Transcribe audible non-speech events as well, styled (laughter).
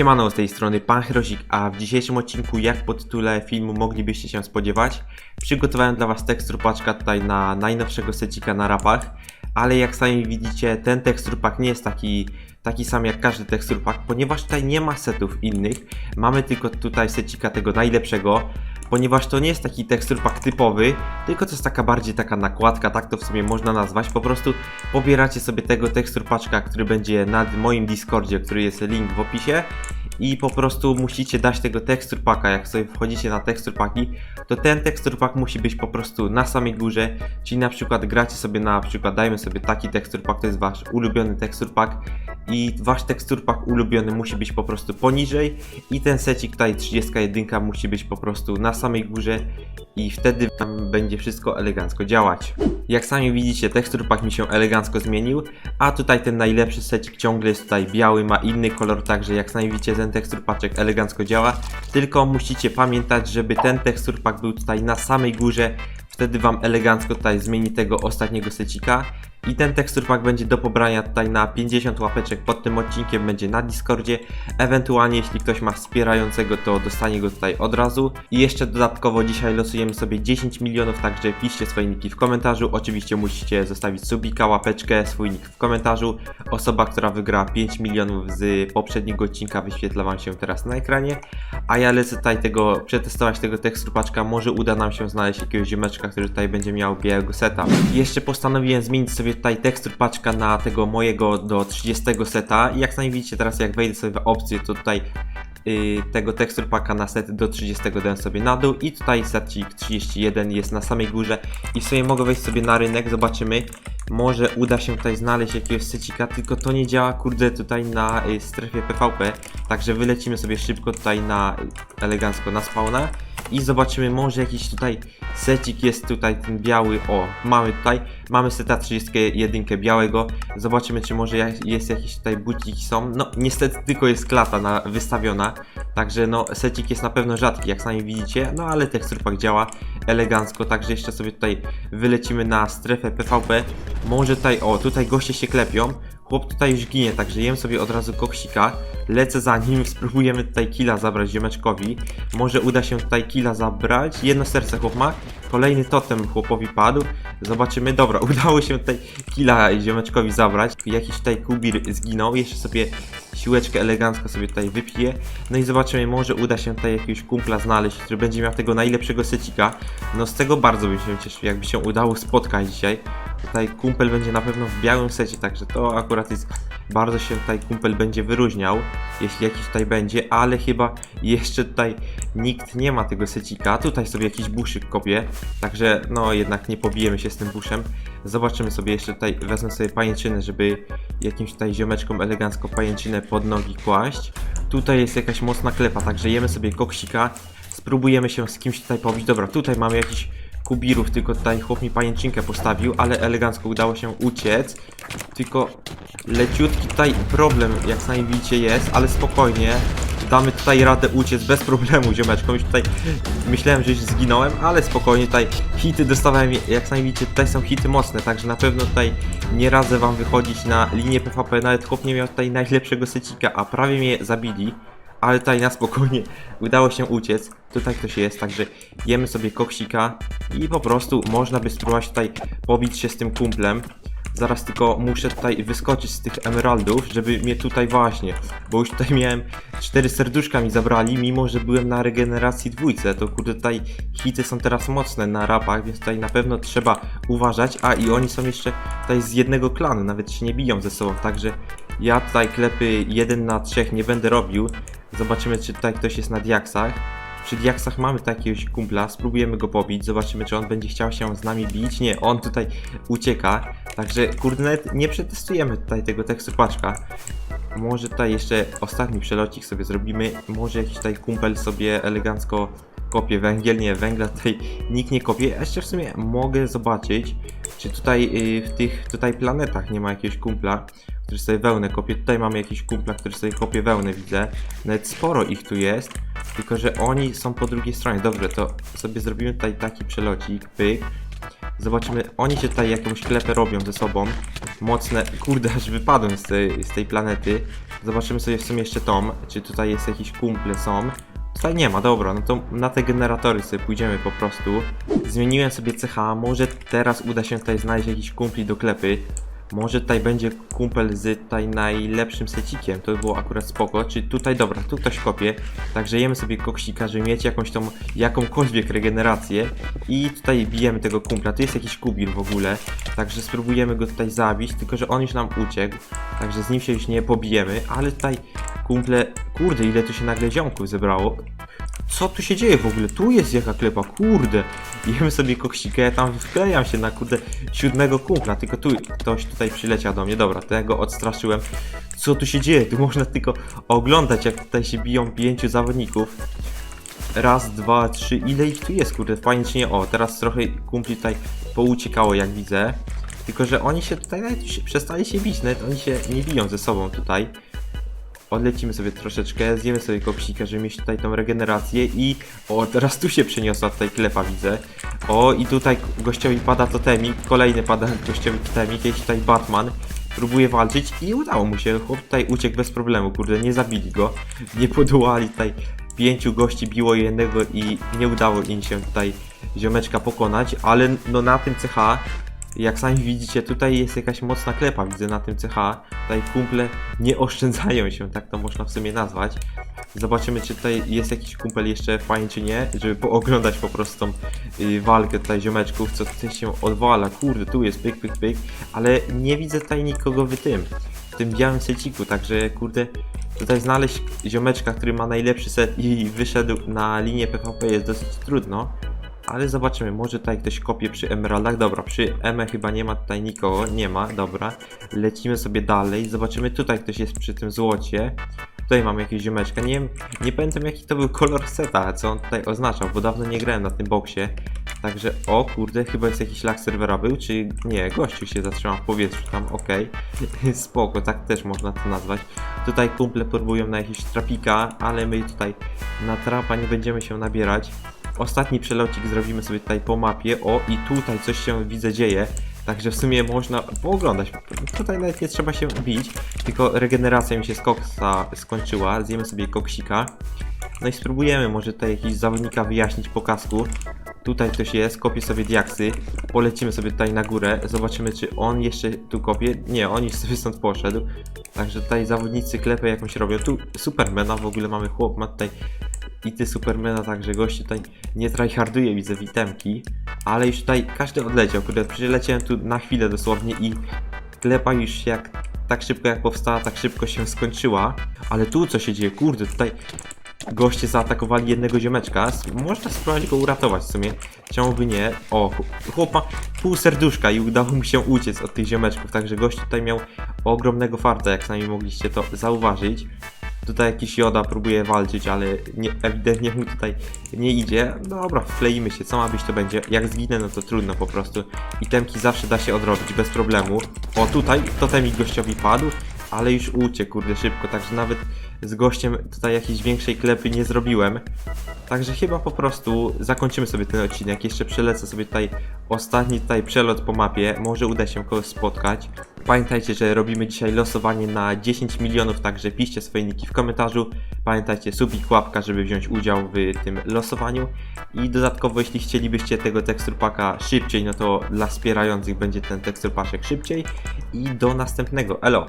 Siemano, z tej strony Pan Chrosik, a w dzisiejszym odcinku, jak po tytule filmu moglibyście się spodziewać, przygotowałem dla Was tekstur paczka tutaj na najnowszego secika na rapach, ale jak sami widzicie, ten tekstur pack nie jest taki, taki sam jak każdy tekstur pack, ponieważ tutaj nie ma setów innych, mamy tylko tutaj secika tego najlepszego, ponieważ to nie jest taki tekstur pack typowy, tylko to jest taka bardziej taka nakładka, tak to w sumie można nazwać, po prostu pobieracie sobie tego tekstur paczka, który będzie na moim Discordzie, który jest link w opisie i po prostu musicie dać tego tekstur packa, jak sobie wchodzicie na tekstur packi, to ten tekstur pack musi być po prostu na samej górze, czyli na przykład gracie sobie na przykład, dajmy sobie taki tekstur pack, to jest wasz ulubiony tekstur pack i wasz tekstur pack ulubiony musi być po prostu poniżej. I ten secik tutaj 31 musi być po prostu na samej górze. I wtedy wam będzie wszystko elegancko działać. Jak sami widzicie, tekstur pack mi się elegancko zmienił, a tutaj ten najlepszy secik ciągle jest tutaj biały, ma inny kolor, także jak sami widzicie, ten tekstur paczek elegancko działa, tylko musicie pamiętać, żeby ten tekstur pack był tutaj na samej górze, wtedy wam elegancko tutaj zmieni tego ostatniego secika. I ten tekstur pack będzie do pobrania tutaj na 50 łapeczek pod tym odcinkiem, będzie na Discordzie. Ewentualnie jeśli ktoś ma wspierającego, to dostanie go tutaj od razu. I jeszcze dodatkowo dzisiaj losujemy sobie 10 milionów, także piszcie swoje niki w komentarzu. Oczywiście musicie zostawić subika, łapeczkę, swój nick w komentarzu. Osoba, która wygra 5 milionów z poprzedniego odcinka wyświetla wam się teraz na ekranie. A ja lecę tutaj tego, przetestować tego tekstur paczka. Może uda nam się znaleźć jakiegoś ziomeczka, który tutaj będzie miał białego seta. Jeszcze postanowiłem zmienić sobie tutaj tekstur paczka na tego mojego do 30 seta. I jak sami widzicie teraz jak wejdę sobie w opcję, to tutaj y, tego tekstur paka na set do 30 dałem sobie na dół i tutaj secik 31 jest na samej górze i w mogę wejść sobie na rynek, zobaczymy. Może uda się tutaj znaleźć jakiegoś secika, tylko to nie działa kurde tutaj na y, strefie PvP. Także wylecimy sobie szybko tutaj na elegancko na spawna i zobaczymy może jakiś tutaj secik jest tutaj ten biały, o mamy tutaj, mamy seta 31 białego, zobaczymy czy może jest jakieś tutaj buciki są, no niestety tylko jest klata na, wystawiona, także no secik jest na pewno rzadki jak sami widzicie, no ale tekstur pack działa elegancko, także jeszcze sobie tutaj wylecimy na strefę PvP, może tutaj, o tutaj goście się klepią, Chłop tutaj już ginie, także jem sobie od razu koksika. Lecę za nim, (laughs) spróbujemy tutaj killa zabrać ziomeczkowi. Może uda się tutaj killa zabrać. Jedno serce chłop ma. Kolejny totem chłopowi padł. Zobaczymy. Dobra, (laughs) udało się tutaj killa ziomeczkowi zabrać. Jakiś tutaj kubir zginął. Jeszcze sobie siłeczkę elegancko sobie tutaj wypiję. No i zobaczymy, może uda się tutaj jakiegoś kumpla znaleźć, który będzie miał tego najlepszego secika. No z tego bardzo bym się cieszył, jakby się udało spotkać dzisiaj. Tutaj kumpel będzie na pewno w białym secie, także to akurat jest bardzo się tutaj kumpel będzie wyróżniał, jeśli jakiś tutaj będzie, ale chyba jeszcze tutaj nikt nie ma tego secika. Tutaj sobie jakiś buszyk kopie, także no jednak nie pobijemy się z tym buszem. Zobaczymy sobie jeszcze tutaj, wezmę sobie pajęczynę, żeby jakimś tutaj ziomeczkom elegancko pajęczynę pod nogi kłaść. Tutaj jest jakaś mocna klepa, także jemy sobie koksika, spróbujemy się z kimś tutaj pobić. Dobra, tutaj mamy jakiś kubirów, tylko tutaj chłop mi pajęczynkę postawił, ale elegancko udało się uciec. Tylko leciutki tutaj problem, jak sami widzicie, jest, ale spokojnie. Damy tutaj radę uciec bez problemu, ziomeczkom. Już tutaj myślałem, że już zginąłem, ale spokojnie tutaj hity dostawałem, jak sami widzicie, tutaj są hity mocne, także na pewno tutaj nie radzę wam wychodzić na linię PvP, nawet chłop nie miał tutaj najlepszego secika, a prawie mnie zabili ale tutaj na spokojnie udało się uciec. Tutaj ktoś jest, także jemy sobie koksika i po prostu można by spróbować tutaj pobić się z tym kumplem. Zaraz tylko muszę tutaj wyskoczyć z tych emeraldów, żeby mnie tutaj właśnie, bo już tutaj miałem cztery serduszka mi zabrali, mimo że byłem na regeneracji dwójce, to kurde tutaj hity są teraz mocne na rapach, więc tutaj na pewno trzeba uważać, a i oni są jeszcze tutaj z jednego klanu, nawet się nie biją ze sobą, także ja tutaj klepy 1 na 3 nie będę robił, Zobaczymy, czy tutaj ktoś jest na diaksach. Przy diaksach mamy tutaj jakiegoś kumpla, spróbujemy go pobić, zobaczymy, czy on będzie chciał się z nami bić. Nie, on tutaj ucieka, także kurde, nawet nie przetestujemy tutaj tego tekstu paczka. Może tutaj jeszcze ostatni przelocik sobie zrobimy, może jakiś tutaj kumpel sobie elegancko kopie węgiel, nie, węgla tutaj nikt nie kopie. A jeszcze w sumie mogę zobaczyć, czy tutaj y, w tych tutaj planetach nie ma jakiegoś kumpla, który sobie wełnę kopie. Tutaj mamy jakiś kumpla, który sobie kopie wełnę, widzę. Nawet sporo ich tu jest, tylko że oni są po drugiej stronie. Dobrze, to sobie zrobimy tutaj taki przelocik, pyk. Zobaczymy, oni się tutaj jakąś klepę robią ze sobą. Mocne, kurde, aż wypadłem z tej, z tej planety. Zobaczymy sobie w sumie jeszcze tom, czy tutaj jest jakiś kumple są. Tutaj nie ma, dobra, no to na te generatory sobie pójdziemy po prostu. Zmieniłem sobie CH, może teraz uda się tutaj znaleźć jakiś kumpli do klepy. Może tutaj będzie kumpel z tutaj najlepszym secikiem, to by było akurat spoko. Czy tutaj, dobra, tu ktoś kopie, także jemy sobie koksika, żeby mieć jakąś tą, jakąkolwiek regenerację. I tutaj bijemy tego kumpla, tu jest jakiś kubil w ogóle, także spróbujemy go tutaj zabić, tylko że on już nam uciekł, także z nim się już nie pobijemy, ale tutaj kumple, kurde, ile tu się nagle ziomków zebrało. Co tu się dzieje w ogóle? Tu jest jaka klepa, kurde. Jemy sobie koksikę, ja tam wklejam się na kurde siódmego kumpla, tylko tu ktoś tutaj przyleciał do mnie, dobra, tego odstraszyłem. Co tu się dzieje? Tu można tylko oglądać, jak tutaj się biją pięciu zawodników. Raz, dwa, trzy, ile ich tu jest, kurde, fajnie czy nie? O, teraz trochę kumpli tutaj pouciekało, jak widzę. Tylko, że oni się tutaj nawet przestali się bić, nawet oni się nie biją ze sobą tutaj. Odlecimy sobie troszeczkę, zjemy sobie koksika, żeby mieć tutaj tą regenerację i... O, teraz tu się przeniosła tutaj klepa, widzę. O, i tutaj gościowi pada totemik, kolejny pada gościowi totemik, jest tutaj Batman. Próbuje walczyć i udało mu się, chłop tutaj uciekł bez problemu, kurde, nie zabili go. Nie podołali tutaj, pięciu gości biło jednego i nie udało im się tutaj ziomeczka pokonać, ale no na tym CH jak sami widzicie, tutaj jest jakaś mocna klepa, widzę na tym CH. Tutaj kumple nie oszczędzają się, tak to można w sumie nazwać. Zobaczymy, czy tutaj jest jakiś kumpel jeszcze fajny, czy nie, żeby pooglądać po prostu tą y, walkę tutaj ziomeczków, co tutaj się odwala. Kurde, tu jest pyk, pyk, pyk, ale nie widzę tutaj nikogo w tym, w tym białym seciku, także kurde, tutaj znaleźć ziomeczka, który ma najlepszy set i wyszedł na linię PvP jest dosyć trudno. Ale zobaczymy, może tutaj ktoś kopie przy emeraldach. Dobra, przy Eme chyba nie ma tutaj nikogo, nie ma, dobra. Lecimy sobie dalej, zobaczymy, tutaj ktoś jest przy tym złocie. Tutaj mamy jakiegoś ziomeczka, nie wiem, nie pamiętam jaki to był kolor seta, co on tutaj oznaczał, bo dawno nie grałem na tym boksie. Także, o kurde, chyba jest jakiś lag serwera był, czy nie, gościu się zatrzymał w powietrzu tam, okej. (laughs) Spoko, tak też można to nazwać. Tutaj kumple próbują na jakiś trapika, ale my tutaj na trapa nie będziemy się nabierać. Ostatni przelocik zrobimy sobie tutaj po mapie. O, i tutaj coś się widzę dzieje. Także w sumie można pooglądać. Tutaj nawet nie trzeba się bić, tylko regeneracja mi się z koksa skończyła. Zjemy sobie koksika. No i spróbujemy może tutaj jakiś zawodnika wyjaśnić po kasku. Tutaj ktoś jest, kopie sobie diaksy. Polecimy sobie tutaj na górę. Zobaczymy, czy on jeszcze tu kopie. Nie, on już sobie stąd poszedł. Także tutaj zawodnicy klepę jakąś robią. Tu Supermana w ogóle mamy chłop, ma tutaj i ty Supermana, także gość tutaj nie tryharduje, widzę witemki, ale już tutaj każdy odleciał, kurde, przyleciałem tu na chwilę dosłownie i klepa już jak tak szybko jak powstała, tak szybko się skończyła, ale tu co się dzieje, kurde, tutaj goście zaatakowali jednego ziomeczka, można spróbować go uratować w sumie, czemu by nie, o, ch- chłop ma pół serduszka i udało mu się uciec od tych ziomeczków, także gość tutaj miał ogromnego farta, jak sami mogliście to zauważyć, Tutaj jakiś Joda próbuje walczyć, ale nie, ewidentnie mu tutaj nie idzie. Dobra, wkleimy się, co ma być to będzie. Jak zginę, no to trudno po prostu. Itemki zawsze da się odrobić bez problemu. O, tutaj totemik gościowi padł, ale już uciekł, kurde, szybko, także nawet z gościem tutaj jakiejś większej klepy nie zrobiłem. Także chyba po prostu zakończymy sobie ten odcinek. Jeszcze przelecę sobie tutaj ostatni tutaj przelot po mapie. Może uda się kogoś spotkać. Pamiętajcie, że robimy dzisiaj losowanie na 10 milionów, także piszcie swoje niki w komentarzu. Pamiętajcie, subik, łapka, żeby wziąć udział w tym losowaniu. I dodatkowo, jeśli chcielibyście tego teksturpaka szybciej, no to dla wspierających będzie ten teksturpaczek szybciej. I do następnego. Elo!